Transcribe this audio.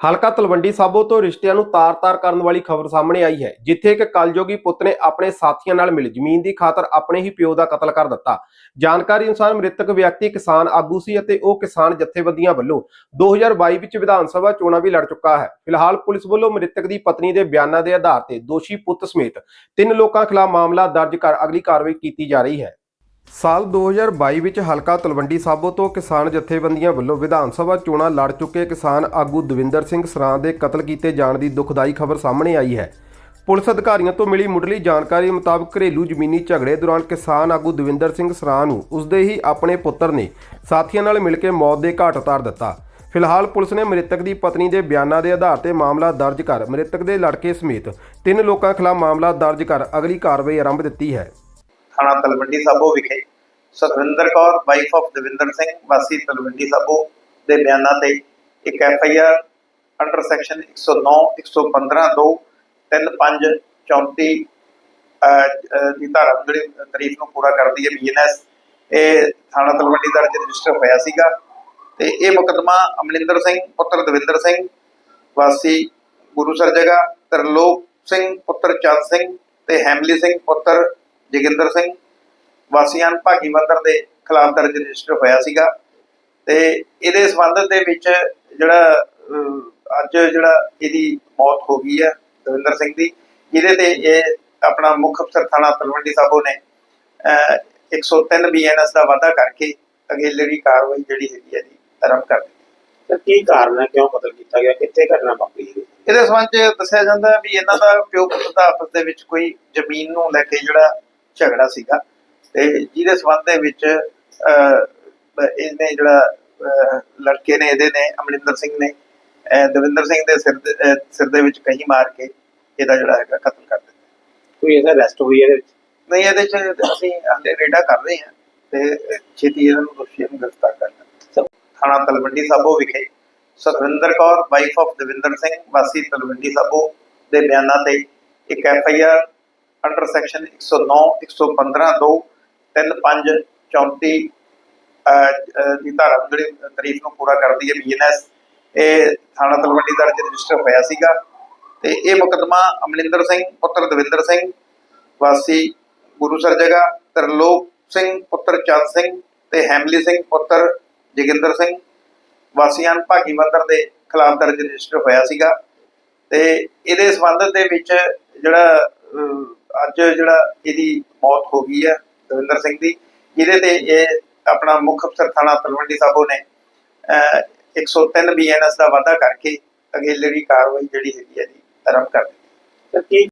ਹਲਕਾ ਤਲਵੰਡੀ ਸਾਬੋ ਤੋਂ ਰਿਸ਼ਤਿਆਂ ਨੂੰ ਤਾਰ-ਤਾਰ ਕਰਨ ਵਾਲੀ ਖਬਰ ਸਾਹਮਣੇ ਆਈ ਹੈ, ਜਿੱਥੇ ਇੱਕ ਕਲਯੋਗੀ ਪੁੱਤ ਨੇ ਆਪਣੇ ਸਾਥੀਆਂ ਨਾਲ ਮਿਲ। ਜ਼ਮੀਨ ਦੀ ਖਾਤਰ ਆਪਣੇ ਹੀ ਪਿਓ ਦਾ ਕਤਲ ਕਰ ਦਿੱਤਾ। ਜਾਣਕਾਰੀ ਅਨੁਸਾਰ ਮ੍ਰਿਤਕ ਵਿਅਕਤੀ ਕਿਸਾਨ ਆਗੂ ਸੀ ਅਤੇ ਉਹ ਕਿਸਾਨ ਜਥੇਬੰਦੀਆਂ ਵੱਲੋਂ 2022 ਵਿੱਚ ਵਿਧਾਨ ਸਭਾ ਚੋਣਾਂ ਵੀ ਲੜ ਚੁੱਕਾ ਹੈ। ਫਿਲਹਾਲ ਪੁਲਿਸ ਵੱਲੋਂ ਮ੍ਰਿਤਕ ਦੀ ਪਤਨੀ ਦੇ ਬਿਆਨਾਂ ਦੇ ਆਧਾਰ ਤੇ ਦੋਸ਼ੀ ਪੁੱਤ ਸਮੇਤ ਤਿੰਨ ਲੋਕਾਂ ਖਿਲਾਫ ਮਾਮਲਾ ਦਰਜ ਕਰ ਅਗਲੀ ਕਾਰਵਾਈ ਕੀਤੀ ਜਾ ਰਹੀ ਹੈ। ਸਾਲ 2022 ਵਿੱਚ ਹਲਕਾ ਤਲਵੰਡੀ ਸਾਬੋ ਤੋਂ ਕਿਸਾਨ ਜਥੇਬੰਦੀਆਂ ਵੱਲੋਂ ਵਿਧਾਨ ਸਭਾ ਚੋਣਾਂ ਲੜ ਚੁੱਕੇ ਕਿਸਾਨ ਆਗੂ ਦਵਿੰਦਰ ਸਿੰਘ ਸਰਾਂ ਦੇ ਕਤਲ ਕੀਤੇ ਜਾਣ ਦੀ ਦੁਖਦਾਈ ਖਬਰ ਸਾਹਮਣੇ ਆਈ ਹੈ। ਪੁਲਿਸ ਅਧਿਕਾਰੀਆਂ ਤੋਂ ਮਿਲੀ ਮੁੱਢਲੀ ਜਾਣਕਾਰੀ ਮੁਤਾਬਕ ਘਰੇਲੂ ਜ਼ਮੀਨੀ ਝਗੜੇ ਦੌਰਾਨ ਕਿਸਾਨ ਆਗੂ ਦਵਿੰਦਰ ਸਿੰਘ ਸਰਾਂ ਨੂੰ ਉਸਦੇ ਹੀ ਆਪਣੇ ਪੁੱਤਰ ਨੇ ਸਾਥੀਆਂ ਨਾਲ ਮਿਲ ਕੇ ਮੌਤ ਦੇ ਘਾਟ ਉਤਾਰ ਦਿੱਤਾ। ਫਿਲਹਾਲ ਪੁਲਿਸ ਨੇ ਮ੍ਰਿਤਕ ਦੀ ਪਤਨੀ ਦੇ ਬਿਆਨਾਂ ਦੇ ਆਧਾਰ ਤੇ ਮਾਮਲਾ ਦਰਜ ਕਰ ਮ੍ਰਿਤਕ ਦੇ ਲੜਕੇ ਸਮੇਤ ਤਿੰਨ ਲੋਕਾਂ ਖਿਲਾਫ ਮਾਮਲਾ ਦਰਜ ਕਰ ਅਗਲੀ ਕਾਰਵਾਈ ਆਰੰਭ ਦਿੱਤੀ ਹੈ। ਥਾਣਾ ਤਲਵੰਡੀ ਸਾਬੋ ਵਿਖੇ ਸਤਵਿੰਦਰ ਕੌਰ ਵਾਈਫ ਆਫ ਦਵਿੰਦਰ ਸਿੰਘ, ਵਾਸੀ ਤਲਵੰਡੀ ਸਾਬੋ ਦੇ ਬਿਆਨਾਂ ਤੇ ਇੱਕ F I R under section 109 115 2 35 34 ਦੀ ਧਾਰਾ ਜਿਹੜੀ ਤਾਰੀਫ ਨੂੰ ਪੂਰਾ ਕਰਦੀ ਹੈ ਬੀਐਨਐਸ ਇਹ ਥਾਣਾ ਤਲਵੰਡੀ ਦਰਜ ਰਜਿਸਟਰ ਹੋਇਆ ਸੀਗਾ ਤੇ ਇਹ ਮੁਕੱਦਮਾ ਅਮਰਿੰਦਰ ਸਿੰਘ, ਪੁੱਤਰ ਦਵਿੰਦਰ ਸਿੰਘ, ਵਾਸੀ ਗੁਰੂਸਰ ਜਗ੍ਹਾ ਤਰਲੋਕ ਸਿੰਘ, ਪੁੱਤਰ ਚੰਦ ਸਿੰਘ ਤੇ ਹੈਮਲੀ ਸਿੰਘ, ਪੁੱਤਰ ਜੋਗਿੰਦਰ ਸਿੰਘ ਵਾਸੀਆਂ ਭਾਗੀ ਮੰਦਰ ਦੇ ਖਿਲਾਫ ਦਰਜ ਰਜਿਸਟਰ ਹੋਇਆ ਸੀਗਾ ਤੇ ਇਹਦੇ ਸੰਬੰਧ ਦੇ ਵਿੱਚ ਜਿਹੜਾ ਅੱਜ ਜਿਹੜਾ ਇਹਦੀ ਮੌਤ ਹੋ ਗਈ ਹੈ ਦਵਿੰਦਰ ਸਿੰਘ ਦੀ ਜਿਹਦੇ ਤੇ ਇਹ ਆਪਣਾ ਮੁੱਖ ਅਫਸਰ ਥਾਣਾ ਤਲਵੰਡੀ ਸਾਬੋ ਨੇ ਅਹ, 103 ਬੀਐਨਐਸ ਦਾ ਵਾਅਦਾ ਕਰਕੇ ਅਗੇਲੇਰੀ ਕਾਰਵਾਈ ਜਿਹੜੀ ਹੈਗੀ ਹੈ ਜੀ ਆਰੰਭ ਕਰ ਦਿੱਤੀ ਤਾਂ ਕੀ ਕਾਰਨ ਹੈ ਕਿਉਂ ਕਤਲ ਕੀਤਾ ਗਿਆ ਕਿੱਥੇ ਘਟਨਾ ਵਾਪਰੀ ਹੈ? ਇਹਦੇ ਸੰਬੰਧ 'ਚ ਦੱਸਿਆ ਜਾਂਦਾ ਵੀ ਇਹਨਾਂ ਦਾ ਪਿਓ ਪੁੱਤ ਦਾ ਆਪਸ ਦੇ ਵਿੱਚ ਕੋਈ ਜ਼ਮੀਨ ਨੂੰ ਲੈ ਕੇ ਜਿਹੜਾ ਝਗੜਾ ਸੀਗਾ ਤੇ ਜਿਹਦੇ ਸੰਬੰਧ ਦੇ ਵਿੱਚ ਇਹਨੇ ਜਿਹੜਾ ਲੜਕੇ ਨੇ ਇਹਦੇ ਨੇ ਅਮਰਿੰਦਰ ਸਿੰਘ ਨੇ ਦਵਿੰਦਰ ਸਿੰਘ ਦੇ ਸਿਰ ਸਿਰ ਦੇ ਵਿੱਚ ਕਹੀ ਮਾਰ ਕੇ ਇਹਦਾ ਜਿਹੜਾ ਹੈਗਾ ਕਤਲ ਕਰ ਦਿੱਤਾ। ਕੋਈ ਐਸਾ ਅਰੈਸਟ ਹੋਈ ਇਹਦੇ ਵਿੱਚ? ਨਹੀਂ ਇਹਦੇ 'ਚ ਅਸੀਂ ਹਾਲੇ ਰੇਡਾ ਕਰ ਰਹੇ ਹਾਂ ਤੇ ਛੇਤੀ ਇਹਨਾਂ ਨੂੰ ਦੋਸ਼ੀਆਂ ਨੂੰ ਗ੍ਰਿਫਤਾਰ ਕਰਨਾ ਥਾਣਾ ਤਲਵੰਡੀ ਸਾਬੋ ਵਿਖੇ ਸਤਵਿੰਦਰ ਕੌਰ ਵਾਈਫ ਆਫ ਦਵਿੰਦਰ ਸਿੰਘ ਵਾਸੀ ਤਲਵੰਡੀ ਸਾਬੋ ਦੇ ਬਿਆਨਾਂ ਤੇ ਇੱਕ F I R under section 109 115 2 35 34 ਦੀ ਧਾਰਾ ਨੂੰ ਜਿਹੜੀ ਤਾਰੀਫ ਨੂੰ ਪੂਰਾ ਕਰਦੀ ਹੈ ਬੀਐਨਐਸ ਇਹ ਥਾਣਾ ਤਲਵੰਡੀ ਦਰਜ ਰਜਿਸਟਰ ਹੋਇਆ ਸੀਗਾ। ਤੇ ਇਹ ਮੁਕੱਦਮਾ ਅਮਰਿੰਦਰ ਸਿੰਘ, ਪੁੱਤਰ ਦਵਿੰਦਰ ਸਿੰਘ, ਵਾਸੀ ਗੁਰੂਸਰ ਜਗ੍ਹਾ ਤਰਲੋਕ ਸਿੰਘ, ਪੁੱਤਰ ਚੰਦ ਸਿੰਘ ਤੇ ਹੈਮਲੀ ਸਿੰਘ, ਪੁੱਤਰ ਜੋਗਿੰਦਰ ਸਿੰਘ। ਵਾਸੀਆਂ ਭਾਗੀ ਮੰਦਰ ਦੇ ਖਿਲਾਫ ਦਰਜ ਰਜਿਸਟਰ ਹੋਇਆ ਸੀਗਾ। ਤੇ ਇਹਦੇ ਸੰਬੰਧ ਦੇ ਵਿੱਚ ਜਿਹੜਾ ਅੱਜ ਜਿਹੜਾ ਇਹਦੀ ਮੌਤ ਹੋ ਗਈ ਹੈ ਦਵਿੰਦਰ ਸਿੰਘ ਦੀ ਜਿਹਦੇ ਤੇ ਇਹ ਆਪਣਾ ਮੁੱਖ ਅਫਸਰ ਥਾਣਾ ਤਲਵੰਡੀ ਸਾਬੋ ਨੇ ਅਹ, 103 ਬੀਐਨਐਸ ਦਾ ਵਾਅਦਾ ਕਰਕੇ ਅਗੇਲੇਰੀ ਕਾਰਵਾਈ ਜਿਹੜੀ ਹੈਗੀ ਹੈ ਜੀ ਆਰੰਭ ਕਰ ਦਿੱਤੀ।